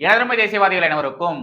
ஏழமை தேசியவாதிகள் அனைவருக்கும்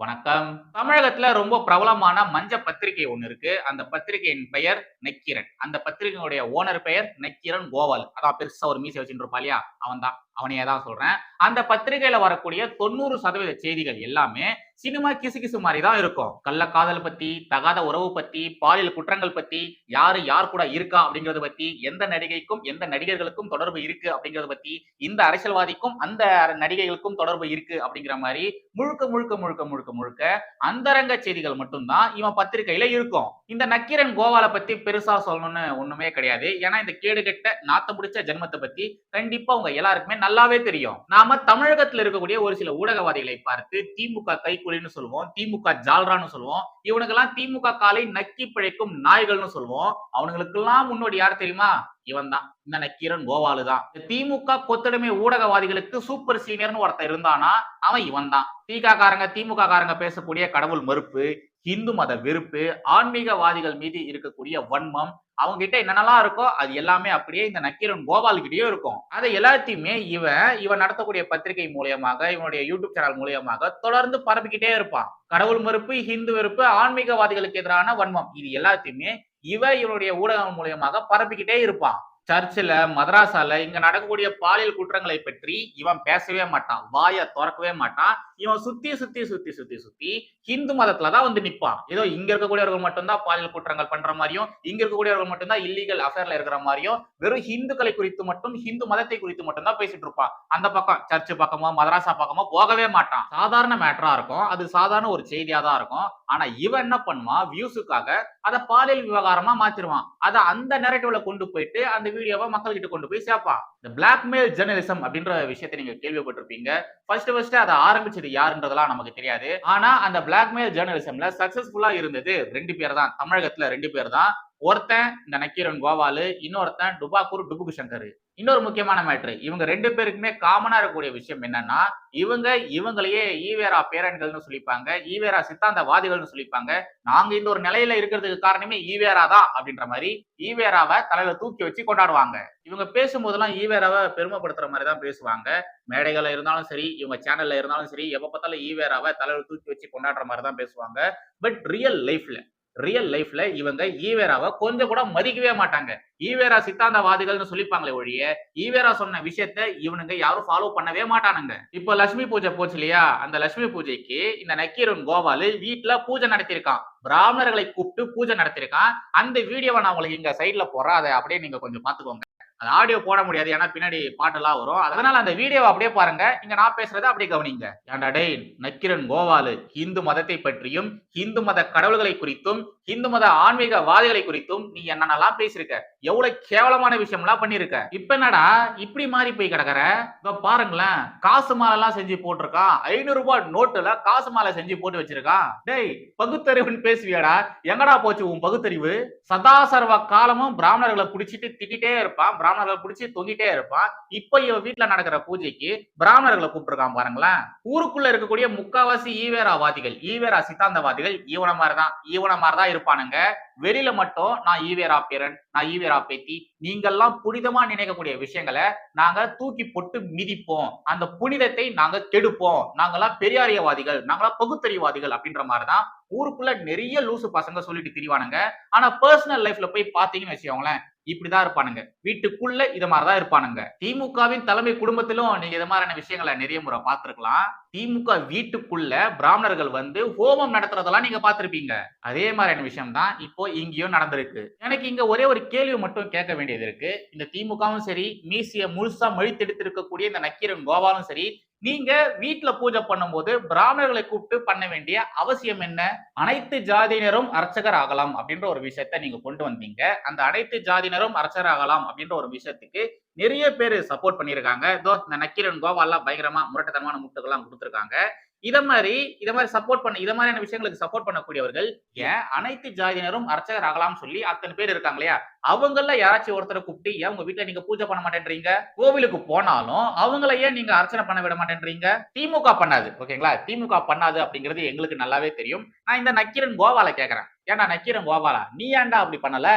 வணக்கம். தமிழகத்துல ரொம்ப பிரபலமான மஞ்ச பத்திரிகை ஒண்ணு இருக்கு. அந்த பத்திரிகையின் பெயர் நக்கீரன். அந்த பத்திரிகையுடைய ஓனர் பெயர் நக்கீரன் கோவால். அதான் பெருசா ஒரு மீசை வச்சுட்டு இருப்பா இல்லையா? அவன் தான் அவனையே தான் சொல்றேன். அந்த பத்திரிகையில வரக்கூடிய தொண்ணூறு சதவீத செய்திகள் எல்லாமே சினிமா கிசு கிசு மாதிரி தான் இருக்கும் கள்ளக்காதல் பத்தி தகாத உறவு பத்தி பாலியல் குற்றங்கள் பத்தி யாரு யார் கூட இருக்கா அப்படிங்கறத பத்தி எந்த நடிகைக்கும் எந்த நடிகர்களுக்கும் தொடர்பு இருக்கு அப்படிங்கறத பத்தி இந்த அரசியல்வாதிக்கும் அந்த நடிகைகளுக்கும் தொடர்பு இருக்கு அப்படிங்கிற மாதிரி முழுக்க முழுக்க முழுக்க முழுக்க முழுக்க அந்தரங்க செய்திகள் மட்டும்தான் இவன் பத்திரிகையில இருக்கும். இந்த நக்கீரன் கோவால பத்தி பெருசா சொல்லணும்னு ஒண்ணுமே கிடையாது. ஏன்னா இந்த கேடுகெட்ட நாத்த முடிச்ச ஜென்மத்தை பத்தி கண்டிப்பா உங்க எல்லாருக்குமே நல்லாவே தெரியும். நாம தமிழகத்துல இருக்கக்கூடிய ஒரு சில ஊடகவாதிகளை பார்த்து திமுக கை கைக்கூலின்னு சொல்லுவோம் திமுக ஜால்ரான்னு சொல்லுவோம் இவனுக்கெல்லாம் திமுக காலை நக்கி பிழைக்கும் நாய்கள்னு சொல்லுவோம். அவனுங்களுக்கெல்லாம் முன்னோடி யார் தெரியுமா? இவன் தான் இந்த நக்கீரன் கோவாலு தான் திமுக கொத்தடிமை ஊடகவாதிகளுக்கு சூப்பர் சீனியர்னு ஒருத்தன் இருந்தானா அவன் இவன் தான் திக காரங்க திமுக காரங்க பேசக்கூடிய கடவுள் மறுப்பு இந்து மத வெறுப்பு ஆன்மீகவாதிகள் மீது இருக்கக்கூடிய வன்மம் அவங்க கிட்ட என்னென்னலாம் இருக்கோ அது எல்லாமே அப்படியே இந்த நக்கீரன் கோபால் கிட்டயும் இருக்கும். அதை எல்லாத்தையுமே இவன் இவன் நடத்தக்கூடிய பத்திரிகை மூலியமாக இவனுடைய யூடியூப் சேனல் மூலியமாக தொடர்ந்து பரப்பிக்கிட்டே இருப்பான். கடவுள் மறுப்பு ஹிந்து வெறுப்பு ஆன்மீகவாதிகளுக்கு எதிரான வன்மம் இது எல்லாத்தையுமே இவன் இவனுடைய ஊடகம் மூலியமாக பரப்பிக்கிட்டே இருப்பான். சர்ச்சில் மதராசால இங்க நடக்கக்கூடிய பாலியல் குற்றங்களை பற்றி இவன் பேசவே மாட்டான். வாயை திறக்கவே மாட்டான். இவன் சுத்தி சுத்தி சுத்தி சுத்தி சுத்தி ஹிந்து மதத்துல தான் வந்து நிற்பான் ஏதோ இங்க இருக்கக்கூடியவர்கள் மட்டும்தான் பாலியல் குற்றங்கள் பண்ற மாதிரியும் இங்க இருக்கக்கூடியவர்கள் மட்டும்தான் இல்லீகல் அஃபேர்ல இருக்கிற மாதிரியும் வெறும் ஹிந்துக்களை குறித்து மட்டும் ஹிந்து மதத்தை குறித்து மட்டும் தான் பேசிட்டு இருப்பான். அந்த பக்கம் சர்ச் பக்கமோ மதராசா பக்கமோ போகவே மாட்டான். சாதாரண மேட்டரா இருக்கும். அது சாதாரண ஒரு செய்தியா தான் இருக்கும். ஆனா இவன் என்ன பண்ணுவான்? வியூஸுக்காக அதை பாலியல் விவகாரமா மாத்திருவான். அதை அந்த நெரட்டிவ்ல கொண்டு போயிட்டு அந்த வீடியோவை மக்கள் கிட்ட கொண்டு போய் சேர்ப்பான் இந்த பிளாக்மெயில் ஜெர்னலிசம் அப்படின்ற விஷயத்தை நீங்க கேள்விப்பட்டிருப்பீங்க. ஃபர்ஸ்ட் ஃபர்ஸ்ட் அதை ஆரம்பிச்சது யாருன்றதெல்லாம் நமக்கு தெரியாது. ஆனா அந்த பிளாக்மெயில் ஜெர்னலிசம்ல சக்சஸ்ஃபுல்லா இருந்தது ரெண்டு பேர் தான் தமிழகத்துல ரெண்டு பேர் தான் ஒருத்தன் இந்த நக்கீரன் கோவாலு இன்னொருத்தன் டுபாக்கூர் டுபுக்கு சங்கர் இன்னொரு முக்கியமான மேட்ரு இவங்க ரெண்டு பேருக்குமே காமனா இருக்கக்கூடிய விஷயம் என்னன்னா இவங்க இவங்களையே ஈவேரா பேரன்கள்னு சொல்லிப்பாங்க ஈவேரா சித்தாந்தவாதிகள்னு சொல்லிப்பாங்க. நாங்க இந்த ஒரு நிலையில இருக்கிறதுக்கு காரணமே ஈவேரா தான் அப்படின்ற மாதிரி ஈவேராவை தலையில தூக்கி வச்சு கொண்டாடுவாங்க. இவங்க பேசும்போதெல்லாம் ஈவேராவை பெருமைப்படுத்துற மாதிரி தான் பேசுவாங்க. மேடைகள்ல இருந்தாலும் சரி இவங்க சேனல்ல இருந்தாலும் சரி எப்ப பார்த்தாலும் ஈவேராவை தலையில தூக்கி வச்சு கொண்டாடுற மாதிரி தான் பேசுவாங்க. பட் ரியல் லைஃப்ல ரியல் லைஃப்ல இவங்க ஈவேராவை கொஞ்சம் கூட மதிக்கவே மாட்டாங்க. ஈவேரா சித்தாந்தவாதிகள்னு சொல்லிப்பாங்களே ஒழிய ஈவேரா சொன்ன விஷயத்த இவனுங்க யாரும் ஃபாலோ பண்ணவே மாட்டானுங்க. இப்போ லட்சுமி பூஜை போச்சு இல்லையா? அந்த லட்சுமி பூஜைக்கு இந்த நக்கீரன் கோபாலு வீட்டுல பூஜை நடத்திருக்கான் பிராமணர்களை கூப்பிட்டு பூஜை நடத்திருக்கான் அந்த வீடியோவை நான் உங்களுக்கு இங்க சைட்ல போறேன் அதை அப்படியே நீங்க கொஞ்சம் பாத்துக்கோங்க அது ஆடியோ போட முடியாது ஏன்னா பின்னாடி பாட்டெல்லாம் வரும். அதனால அந்த வீடியோவை அப்படியே பாருங்க. இங்க நான் பேசுறதை அப்படியே கவனிங்க. ஏன்டா டேய் நக்கிரன் கோவாலு இந்து மதத்தை பற்றியும் இந்து மத கடவுள்களை குறித்தும் இந்து மத ஆன்மீகவாதிகளை குறித்தும் நீ என்னென்னலாம் பேசியிருக்க? எவ்வளவு கேவலமான விஷயம்லாம் பண்ணிருக்க இப்ப என்னடா இப்படி மாறி போய் கிடக்குற? இப்ப பாருங்களேன். காசு மாலை எல்லாம் செஞ்சு போட்டிருக்கான் ஐநூறு ரூபாய் நோட்டுல காசு மாலை செஞ்சு போட்டு வச்சிருக்கான் டேய் பகுத்தறிவுன்னு பேசுவியாடா? எங்கடா போச்சு உன் பகுத்தறிவு? சதாசர்வ காலமும் பிராமணர்களை பிடிச்சிட்டு திட்டிட்டே இருப்பான். பிராமணர்களை பிடிச்சி தொங்கிட்டே இருப்பான். இப்ப இவன் வீட்டுல நடக்கிற பூஜைக்கு பிராமணர்களை கூப்பிட்டுருக்கான் பாருங்களேன். ஊருக்குள்ள இருக்கக்கூடிய முக்காவாசி ஈவேராவாதிகள் ஈவேரா சித்தாந்தவாதிகள் ஈவன மாதிரிதான் ஈவன மாதிரிதான் இருப்பானுங்க. வெளியில மட்டும் நான் ஈவேரா பேரன் நான் ஈவேரா பேத்தி நீங்கெல்லாம் புனிதமா நினைக்கக்கூடிய விஷயங்களை நாங்க தூக்கி போட்டு மிதிப்போம். அந்த புனிதத்தை நாங்க கெடுப்போம். நாங்கெல்லாம் பெரியாரியவாதிகள் நாங்களாம் பகுத்தறிவாதிகள் அப்படின்ற மாதிரிதான் ஊருக்குள்ள நிறைய லூசு பசங்க சொல்லிட்டு திரிவானுங்க. ஆனா பர்சனல் லைஃப்ல போய் பாத்தீங்கன்னு வச்சுக்கோங்களேன் இப்படிதான் இருப்பானுங்க. வீட்டுக்குள்ள இது மாதிரிதான் இருப்பானுங்க. திமுகவின் தலைமை குடும்பத்திலும் நீங்க இது மாதிரியான விஷயங்களை நிறைய முறை பார்த்திருக்கலாம். திமுக வீட்டுக்குள்ள பிராமணர்கள் வந்து ஹோமம் நடத்துறதெல்லாம் நீங்க பார்த்திருப்பீங்க. அதே மாதிரியான விஷயம் தான் இப்போ இங்கேயும் நடந்திருக்கு. எனக்கு இங்க ஒரே ஒரு கேள்வி மட்டும் கேட்க வேண்டியது இருக்கு. இந்த திமுகவும் சரி மீசிய முழுசா மழித்தெடுத்திருக்கக்கூடிய இந்த நக்கீரன் கோபாலும் சரி நீங்க வீட்டுல பூஜை பண்ணும்போது பிராமணர்களை கூப்பிட்டு பண்ண வேண்டிய அவசியம் என்ன? அனைத்து ஜாதியினரும் அர்ச்சகர் ஆகலாம் அப்படின்ற ஒரு விஷயத்த நீங்க கொண்டு வந்தீங்க. அந்த அனைத்து ஜாதியினரும் அர்ச்சகர் ஆகலாம் அப்படின்ற ஒரு விஷயத்துக்கு நிறைய பேர் சப்போர்ட் பண்ணியிருக்காங்க. இதோ இந்த நக்கீரன் கோவாலாம் பயங்கரமா முரட்டத்தனமான முட்டுகள்லாம் கொடுத்துருக்காங்க. இத மாதிரி இத மாதிரி சப்போர்ட் பண்ண இத மாதிரியான விஷயங்களுக்கு சப்போர்ட் பண்ணக்கூடியவர்கள் ஏன்? அனைத்து ஜாதியினரும் அர்ச்சகர் ஆகலாம் சொல்லி அத்தனை பேர் இருக்காங்க இல்லையா அவங்கள யாராச்சும் ஒருத்தரை கூப்பிட்டு ஏன் உங்க வீட்டுல நீங்க பூஜை பண்ண மாட்டேன்றீங்க? கோவிலுக்கு போனாலும் அவங்கள ஏன் நீங்க அர்ச்சனை பண்ண விட மாட்டேன்றீங்க? திமுக பண்ணாது ஓகேங்களா? திமுக பண்ணாது அப்படிங்கிறது எங்களுக்கு நல்லாவே தெரியும். நான் இந்த நக்கீரன் கோவால கேக்குறேன். ஏன்டா நக்கீரன் கோபாலா? நீ ஏன்டா அப்படி பண்ணல?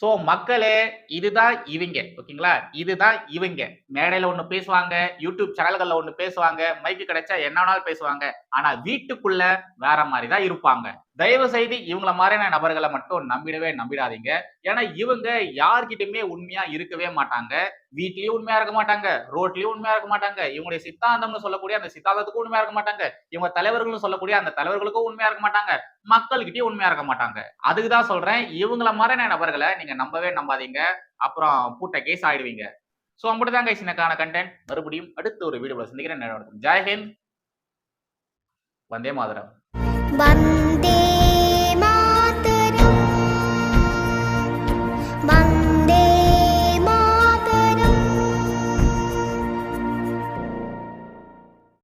சோ மக்களே இதுதான் இவங்க. ஓகேங்களா? இதுதான் இவங்க. மேடையில ஒண்ணு பேசுவாங்க யூடியூப் சேனல்கள்ல ஒண்ணு பேசுவாங்க மைக்கு கிடைச்சா என்ன வேணாலும் பேசுவாங்க. ஆனா வீட்டுக்குள்ள வேற மாதிரி தான் இருப்பாங்க. தயவு செய்து இவங்கள மாதிரியான நபர்களை மட்டும் நம்பிடவே நம்பிடாதீங்க. ஏன்னா இவங்க யார்கிட்டயுமே உண்மையா இருக்கவே மாட்டாங்க. வீட்லயும் உண்மையா இருக்க மாட்டாங்க. ரோட்லயும் உண்மையா இருக்க மாட்டாங்க. இவங்களுடைய சித்தாந்தம்னு சொல்லக்கூடிய அந்த சித்தாந்தத்துக்கும் உண்மையா இருக்க மாட்டாங்க. இவங்க தலைவர்களும் சொல்லக்கூடிய அந்த தலைவர்களுக்கும் உண்மையா இருக்க மாட்டாங்க. மக்கள்கிட்டயும் உண்மையா இருக்க மாட்டாங்க. அதுக்கு தான் சொல்றேன். இவங்கள மாதிரியான நபர்களை நீங்க நம்பவே நம்பாதீங்க. அப்புறம் பூட்ட கேஸ் ஆயிடுவீங்க. சோ அப்படிதான் கைஸ் எனக்கான கண்டென்ட் மறுபடியும் அடுத்த ஒரு வீடியோல சந்திக்கிறேன். ஜெய் வந்தே மாதரம்.